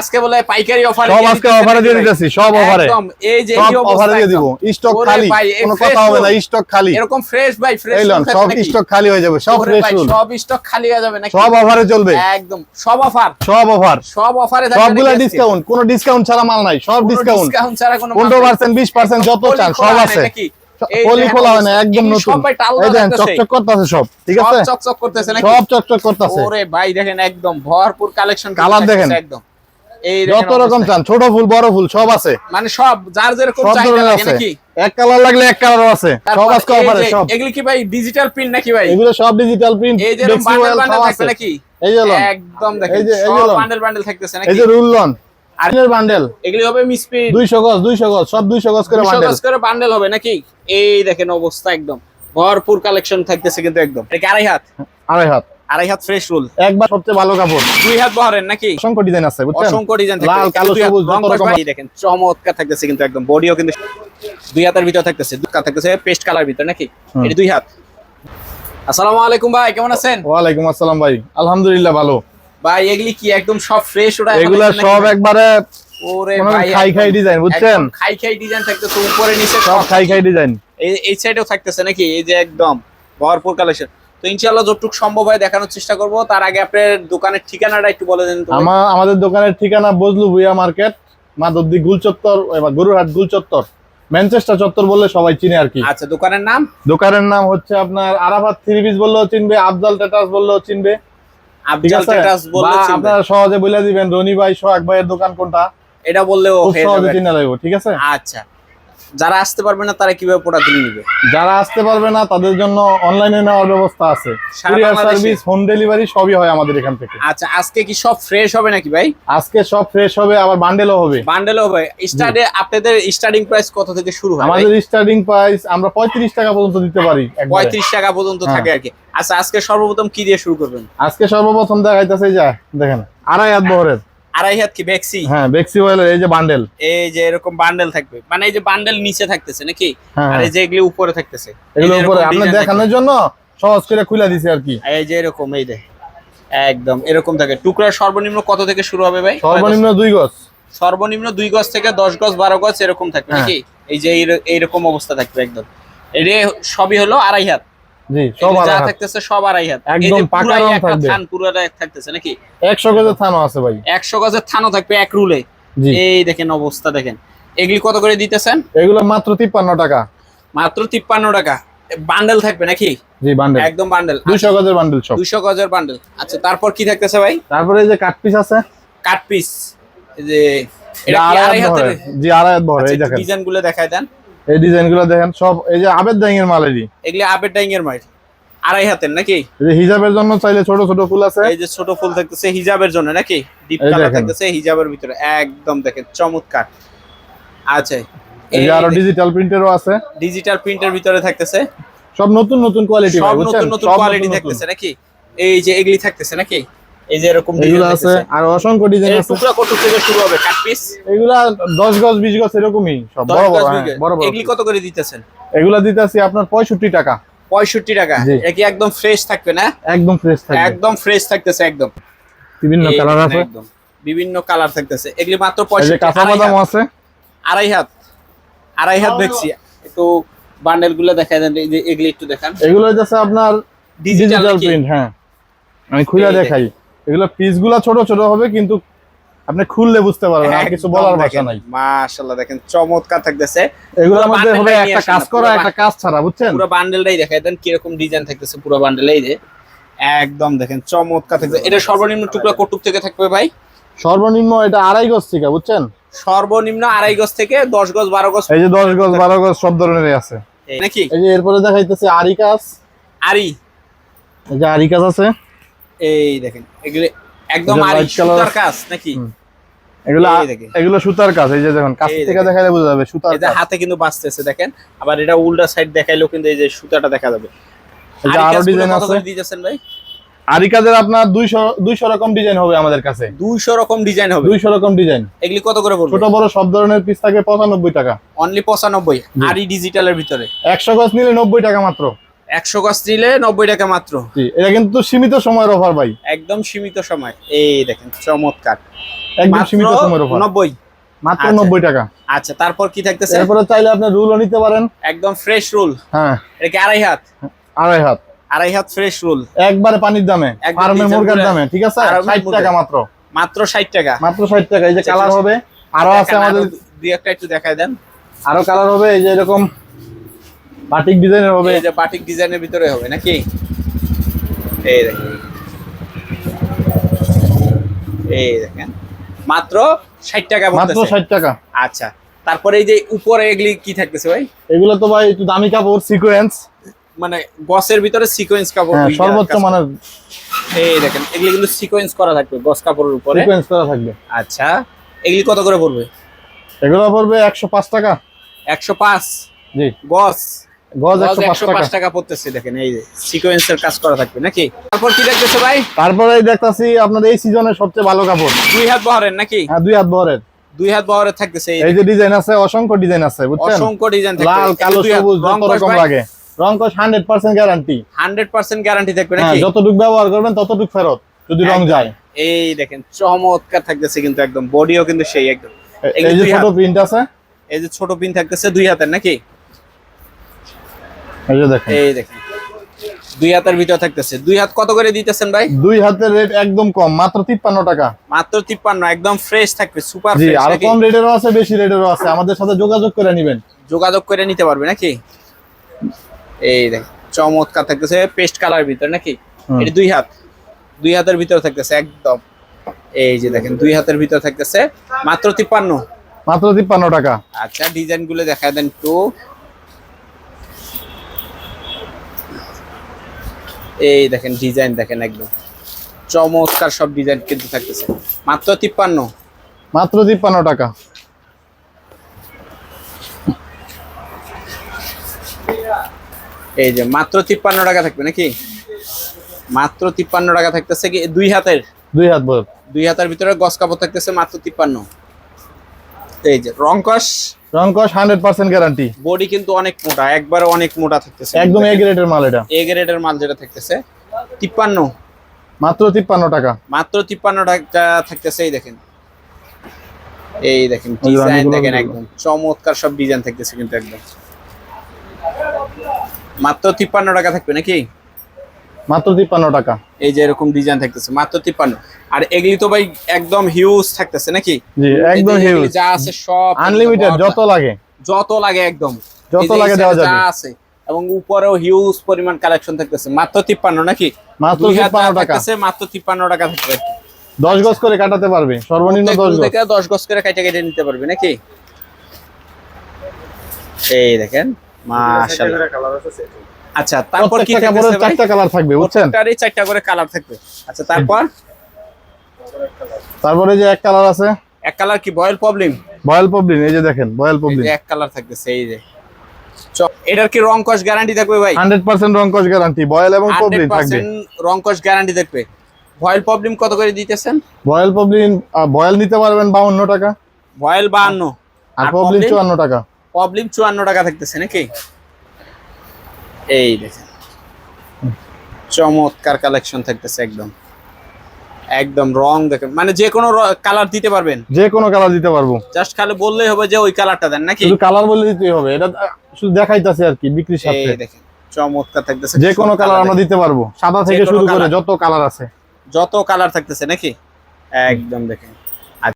আজকে বলে পাইকারি অফার সব আজকে অফারে দিয়ে দিতেছি সব অফারে একদম এই যে এই অফারে দিয়ে দিব। স্টক খালি কোনো কথা হবে না স্টক খালি। এরকম ফ্রেশ ভাই ফ্রেশ সব স্টক খালি হয়ে যাবে সব ফ্রেশ সব স্টক খালি হয়ে যাবে নাকি? সব অফারে চলবে। একদম সব অফার সব অফার সব অফারে সবগুলা ডিসকাউন্ট কোনো ডিসকাউন্ট ছাড়া মাল নাই সব ডিসকাউন্ট ডিসকাউন্ট ছাড়া কোনো পনেরো পার্সেন্ট বিশ পার্সেন্ট যত চান সব আছে। পলি খোলা হয় না একদম নতুন। এই দেখেন চকচক করতেছে সব ঠিক আছে? চকচক করতেছে নাকি? সব চকচক করতেছে। ওরে ভাই দেখেন একদম ভরপুর কালেকশন Colour দেখেন। একদম। যত রকম। চান ছোট ফুল বড় ফুল সব আছে। মানে সব যার যেরকম নাকি? এক কালার লাগলে এক কালারও আছে। সব আজকে অফারে সব। এগুলি কি ভাই ডিজিটাল প্রিন্ট নাকি ভাই? এগুলো সব ডিজিটাল প্রিন্ট এই যে বান্ডেল বান্ডেল থাকবে নাকি? এই যে একদম দেখেন সব বান্ডেল বান্ডেল থাকতেছে নাকি এই যে রুল লন বান্ডেল এগুলি হবে মিসপি 200 গজ 200 গজ সব 200 গজ করে বান্ডেল গজ করে বান্ডেল হবে নাকি? এই দেখেন অবস্থা একদম। ভরপুর কালেকশন থাকতেছে কিন্তু একদম। এটা কি আড়াই হাত? আড়াই হাত। আড়াই হাত ফ্রেশ রোল একবার সবচেয়ে ভালো কাপড়। দুই হাত বহরেন নাকি? অসংখ্য ডিজাইন আছে বুঝছেন? অসংখ্য ডিজাইন লাল, কালো, সবুজ, যত দেখেন চমৎকার থাকতেছে কিন্তু একদম। বডিও কিন্তু দুই হাতের ভিতর থাকতেছে থাকতেছে পেস্ট কালার ভিতর নাকি? এটা দুই হাত। আসসালামু আলাইকুম ভাই কেমন আছেন? ওয়ালাইকুম আসসালাম ভাই। আলহামদুলিল্লাহ ভালো। ভাই এগুলি কি একদম সব ফ্রেশ এগুলা সব একবারে ওরে ভাই খাই খাই ডিজাইন বুঝছেন? খাই খাই ডিজাইন থাকতেছে উপরে নিচে সব খাই খাই ডিজাইন এই এই সাইডেও থাকতেছে নাকি? এই যে একদম ভরপুর কালেকশন তো ইনশাআল্লাহ যতটুকু সম্ভব হয় দেখানোর চেষ্টা করব। তার আগে আপনার দোকানের ঠিকানাটা একটু বলে দেন আমাদের দোকানের ঠিকানা বজলু ভুইয়া মার্কেট মাদুদ্দি গুলচত্বর এবার গরুরহাট গুলচত্বর ম্যানচেস্টার চত্বর বললে সবাই চিনে আর কি। আচ্ছা দোকানের নাম? দোকানের নাম হচ্ছে আপনার আরাফাত থ্রি পিস বললেও চিনবে আফজাল টেটাস বললেও চিনবে। আপনারা সহজে বলে দিবেন রনি ভাই সোহাগ ভাইয়ের দোকান কোনটা? এটা বললেও সহজে চিনে লাগবে ঠিক আছে? আচ্ছা। যারা আসতে পারবে না তারা কীভাবে প্রোডাক্ট নিবে? যারা আসতে পারবে না তাদের জন্য অনলাইনে নেওয়ার ব্যবস্থা আছে। কুরিয়ার? সার্ভিস হোম ডেলিভারি সবই হয় আমাদের এখান থেকে। আচ্ছা আজকে কি সব ফ্রেশ হবে নাকি ভাই? আজকে সব ফ্রেশ হবে আবার বান্ডেলও হবে। বান্ডেল হবে। স্টার্টে আপনাদের স্টার্টিং প্রাইস কত থেকে শুরু হয় আমাদের স্টার্টিং প্রাইস আমরা পঁয়ত্রিশ টাকা পর্যন্ত দিতে পারি একবারে। পঁয়ত্রিশ টাকা পর্যন্ত হ্যাঁ। থাকে আর কি আচ্ছা আজকে সর্বপ্রথম কি দিয়ে শুরু করবেন? আজকে সর্বপ্রথম দেখাইতেছে যে দেখেন আড়াই হাত বহরের। আড়াই হাত কি বেক্সি হ্যাঁ বেক্সি ওয়েলের এই যে বান্ডেল এই যে এরকম বান্ডেল থাকবে। মানে এই যে বান্ডেল নিচে থাকতেছে নাকি? হ্যাঁ, আর হ্যাঁ। এই যে এগুলি উপরে থাকতেছে। এগুলো উপরে আপনি দেখানোর জন্য সহজ করে খুলে দিছি আর কি। এই যে এরকম এই যে একদম এরকম থাকে। টুকরার সর্বনিম্ন কত থেকে শুরু হবে ভাই? সর্বনিম্ন দুই গজ। সর্বনিম্ন দুই গজ থেকে দশ গজ বারো গজ এরকম থাকবে হ্যাঁ। নাকি? এই যে এই- এইরকম অবস্থা থাকবে একদম। এটা সবই হলো আড়াই হাত। জি সব যা থাকতেছে সব আড়াই হাত। একদম পাকা রং থাকবে। থান পুরোটা থাকতেছে নাকি? একশো গজের থানও আছে ভাই। একশো গজের থানও থাকবে এক রুলে। জি। এই দেখেন অবস্থা দেখেন। এগুলি কত করে দিতেছেন? এগুলো মাত্র তিপ্পান্ন টাকা। মাত্র তিপ্পান্ন টাকা। বান্ডেল থাকবে নাকি? জি বান্ডেল একদম বান্ডেল দুইশো গজের বান্ডেল সব। দুইশো গজের বান্ডেল আচ্ছা তারপর কি থাকতেছে ভাই? তারপরে এই যে কাট পিস আছে। কাট পিস এই যে এটা আড়াই আড়াই হাত হাতের? জি আড়াই হাত বহরের, এই দেখেন। ডিজাইনগুলো দেখায় দেন। এই ডিজাইনগুলো দেখেন সব এই যে আবেদ ডাইং এর মালেরই। এগুলি আপের ডাইং এর মাইট আড়াই হাতের নাকি? এই যে হিজাবের জন্য চাইলে ছোট ছোট ফুল আছে। এই যে ছোট ফুল থাকতেছে হিজাবের জন্য নাকি? ডিপ কালার থাকতেছে হিজাবের ভিতরে। একদম দেখেন চমৎকার। আচ্ছা এই আরও ডিজিটাল প্রিন্টেরও আছে। ডিজিটাল প্রিন্টের ভিতরে থাকতেছে। সব নতুন নতুন কোয়ালিটি সব নতুন নতুন কোয়ালিটি থাকতেছে নাকি? এই যে এগুলি থাকতেছে নাকি? এই যে এরকম এগুলো আছে আর অসংখ্য ডিজাইন আছে। টুকরা কটুক থেকে শুরু হবে? কাট পিস এগুলা দশ গজ বিশ গজ এরকমই সব বড় বড় হ্যাঁ, বড় বড়। এগুলি কত করে দিতেছেন? এগুলা দিতেছি আপনার পঁয়ষট্টি টাকা। পঁয়ষট্টি টাকা? জি। এটা কি একদম ফ্রেশ থাকবে না? একদম ফ্রেশ থাকবে। একদম ফ্রেশ থাকতেছে একদম। বিভিন্ন কালার আছে। একদম। বিভিন্ন কালার থাকতেছে। এগুলি মাত্র এই যে পঁয়ষট্টি কাঁচা বাদাম আছে। আড়াই হাত। আড়াই হাত দেখছি। একটু বান্ডেলগুলো দেখা দেন এই যে এগুলি একটু দেখান। এগুলো হচ্ছে আপনার ডিজিটাল প্রিন্ট হ্যাঁ। আমি খুলে দেখাই। এগুলো পিসগুলা ছোট ছোট হবে কিন্তু আপনি খুললে বুঝতে পারবেন আর কিছু বলার ভাষা নাই। মাশাআল্লাহ দেখেন চমৎকার থাকতেছে। এগুলোর মধ্যে হবে একটা কাজ করা একটা কাজ ছাড়া বুঝছেন? পুরো বান্ডেলটাই দেখাই দেন কীরকম ডিজাইন থাকতেছে পুরো বান্ডেল এই যে। একদম দেখেন চমৎকার থাকতেছে। এটা সর্বনিম্ন টুকরা কটুক থেকে থাকবে ভাই? সর্বনিম্ন এটা আড়াই গজ থেকে বুঝছেন? সর্বনিম্ন আড়াই গজ থেকে দশ গজ বারো গজ এই যে দশ গজ বারো গজ সব ধরনের আছে। নাকি? এই যে এরপরে দেখাইতেছে আরি কাজ। আরি এই যে আরি কাজ আছে। এই দেখেন এগুলি একদম আরি সুতার কাজ নাকি? এগুলো এগুলো সুতার কাজ এই যে দেখুন কাছ থেকে। দেখাইলে বোঝা যাবে সুতার কাজ। হাতে কিন্তু বাঁচতেছে দেখেন। আবার এটা উল্টা সাইড দেখাইলেও কিন্তু এই যে সুতাটা দেখা যাবে। যে আরি ডিজাইন আছে। করে দিতেছেন ভাই? আরি কাজের আপনার দুইশো দুইশো রকম ডিজাইন হবে আমাদের কাছে। দুইশো রকম ডিজাইন হবে। দুইশো রকম ডিজাইন এগুলি কত করে বলব ছোট বড় সব ধরনের পিস থাকে পঁচানব্বই টাকা। অনলি পঁচানব্বই আরি ডিজিটালের ভিতরে। একশো গজ নিলে নব্বই টাকা মাত্র। একশো গজ নিলে নব্বই টাকা মাত্র। এটা কিন্তু সীমিত সময়ের অফার ভাই। একদম সীমিত সময়। এই দেখেন চমৎকার। একদম সীমিত সময়ের অফার নব্বই। মাত্র আচ্ছা। নব্বই টাকা। আচ্ছা তারপর কি থাকতেছে? এরপরে চাইলে আপনি রুলও নিতে পারেন। একদম ফ্রেশ রুল হ্যাঁ। এটা কি আড়াই হাত? আড়াই হাত। আড়াই হাত ফ্রেশ রুল একবারে পানির দামে। নিচে মুরগার দামে ঠিক আছে? ফার্মের ষাট মুরগা। টাকা মাত্র। মাত্র ষাট টাকা। মাত্র ষাট টাকা। এই যে আচ্ছা, কালার আচ্ছা। হবে আরও আছে আমাদের দুই একটা একটু দেখায় দেন। আরও কালার হবে এই যে এরকম বাটিক ডিজাইনের হবে? এই যে বাটিক ডিজাইনের ভিতরে হবে নাকি? এই দেখেন। এই দেখেন। মাত্র ষাট টাকা মাত্র বলতেছে। ষাট টাকা। আচ্ছা তারপরে এই যে উপরে এগুলি কি থাকতেছে ভাই? এগুলো তো ভাই একটু দামি কাপড় সিকোয়েন্স মানে গসের ভিতরে সিকোয়েন্স কাপড় হ্যাঁ সর্বোচ্চ মানের। এই দেখেন এগুলি কিন্তু সিকোয়েন্স করা থাকবে গস কাপড়ের উপরে। সিকোয়েন্স করা থাকবে। আচ্ছা এগুলি কত করে পড়বে? এগুলো পড়বে একশো পাঁচ টাকা। একশো পাঁচ? জি। গস? গজ গজ একশো পাঁচ একশো টাকা। টাকা পড়তেছে দেখেন এই যে সিকোয়েন্সের কাজ করা থাকবে নাকি? তারপর কি দেখতেছে ভাই? তারপরে দেখতাছি আপনার এই সিজনের সবচেয়ে ভালো কাপড়। দুই হাত বহরের নাকি? হ্যাঁ দুই হাত বহরের। দুই হাত থাকতেছে এই যে। ডিজাইন আছে অসংখ্য ডিজাইন আছে বুঝছেন? অসংখ্য ডিজাইন থাকবে লাল কালো সবুজ যত রকম লাগে। রং কস hundred percent guarantee hundred percent guarantee থাকবে হ্যাঁ নাকি? যতটুক ব্যবহার করবেন ততটুক ফেরত যদি রং যায়। এই দেখেন চমৎকার থাকতেছে কিন্তু একদম। বডিও কিন্তু সেই একদম। এই যে ছোট। প্রিন্ট আছে? এই যে ছোট পিন থাকতেছে দুই হাতের নাকি? এই যে দেখেন। এই দেখেন। দুই হাতের ভিতর থাকতেছে। দুই হাত কত করে দিতেছেন ভাই? দুই হাতের রেট একদম কম মাত্র তিপ্পান্ন টাকা। মাত্র তিপ্পান্ন একদম ফ্রেশ থাকবে সুপার জি ফ্রেশ আর কম রেটেরও আছে বেশি রেটেরও আছে। আমাদের সাথে যোগাযোগ করে নেবেন। যোগাযোগ করে নিতে পারবে নাকি? এই দেখ চমৎকার থাকতেছে। পেস্ট কালার ভিতর নাকি? এটা দুই হাত। দুই হাতের ভিতর থাকতেছে একদম। এই যে দেখেন দুই হাতের ভিতর থাকতেছে। মাত্র তিপ্পান্ন। মাত্র তিপ্পান্ন টাকা। আচ্ছা ডিজাইনগুলো দেখা দেন একটু। এই দেখেন ডিজাইন দেখেন একদম। চমৎকার সব ডিজাইন কিন্তু থাকতেছে। মাত্র তিপ্পান্ন। মাত্র তিপ্পান্ন টাকা। এই যে মাত্র তিপ্পান্ন টাকা থাকবে নাকি? মাত্র তিপ্পান্ন টাকা থাকতেছে কি? দুই হাতের? দুই হাত দুই হাতের ভিতরে গস কাপড় থাকতেছে মাত্র তিপ্পান্ন। এই যে রংকস রং কস হান্ড্রেড পার্সেন্ট গ্যারান্টি বডি কিন্তু অনেক মোটা একবারে অনেক মোটা থাকতেছে। একদম এ গ্রেডের মাল এটা। এ গ্রেডের মাল যেটা থাকতেছে তিপ্পান্ন। মাত্র তিপ্পান্ন টাকা। মাত্র তিপ্পান্ন টাকা থাকতেছে এই দেখেন। এই দেখেন ডিজাইন দেখেন একদম। চমৎকার সব ডিজাইন থাকতেছে কিন্তু একদম। মাত্র তিপ্পান্ন টাকা থাকবে নাকি? মাত্র তিপ্পান্ন টাকা। এই যে এরকম ডিজাইন থাকতেছে মাত্র তিপ্পান্ন। আর এগুলি তো ভাই একদম হিউজ থাকতেছে নাকি? জি একদম যে এগুলি হিউজ যা আছে সব আনলিমিটেড যত লাগে। যত লাগে একদম। যত লাগে দেওয়া যাবে। যা আছে। এবং উপরেও হিউজ পরিমাণ কালেকশন থাকতেছে মাত্র তিপ্পান্ন নাকি? মাত্র দুই তিপ্পান্ন টাকা থাকতেছে মাত্র তিপ্পান্ন টাকা থাকবে। দশ গজ করে কাটাতে পারবে সর্বনিম্ন দশ প্রত্যেক গজ। থেকে দশ গজ করে কাইটে কেটে নিতে পারবে নাকি? এই দেখেন মাশাআল্লাহ। আচ্ছা তারপর কি কাপড়ের চারটা কালার থাকবে বুঝছেন? প্রত্যেকটারই চারটা করে কালার থাকবে। আচ্ছা তারপর? তারপরে যে এক কালার আছে? এক কালার কি বয়েল প্রবলেম বয়েল পবলিন এই যে দেখেন বয়েল যে এক কালার থাকতেছে এই যে। চ- এটার কি রং কস গ্যারান্টি থাকবে ভাই? হান্ড্রেড পার্সেন্ট রং কস গ্যারান্টি বয়েল এবং পবলিন থাকবে। 100% রং কস গ্যারান্টি থাকবে। ভয়েল প্রবলেম কত করে দিতেছেন? বয়েল পবলিন বয়েল নিতে পারবেন বাউন্ন টাকা। ভয়েল বাহান্ন আর আর পবলিন Poblin? চুয়ান্ন টাকা। প্রবলেম চুয়ান্ন টাকা থাকতেছে নাকি? এই দেখেন। চমৎকার কালেকশন থাকতেছে একদম। একদম রং দেখেন। মানে যে কোনো কালার দিতে পারবেন। যে কোনো কালার দিতে পারব। জাস্ট খালি বললেই হবে যে ওই কালারটা দেন নাকি? শুধু কালার বলে দিতেই হবে। এটা শুধু দেখাইতেছে আর কি বিক্রির সাথে এই দেখেন চমৎকার থাকতেছে। যে কোনো কালার আমরা দিতে পারব। সাদা থেকে শুরু করে যত কালার আছে। যত কালার থাকতেছে নাকি? একদম দেখেন।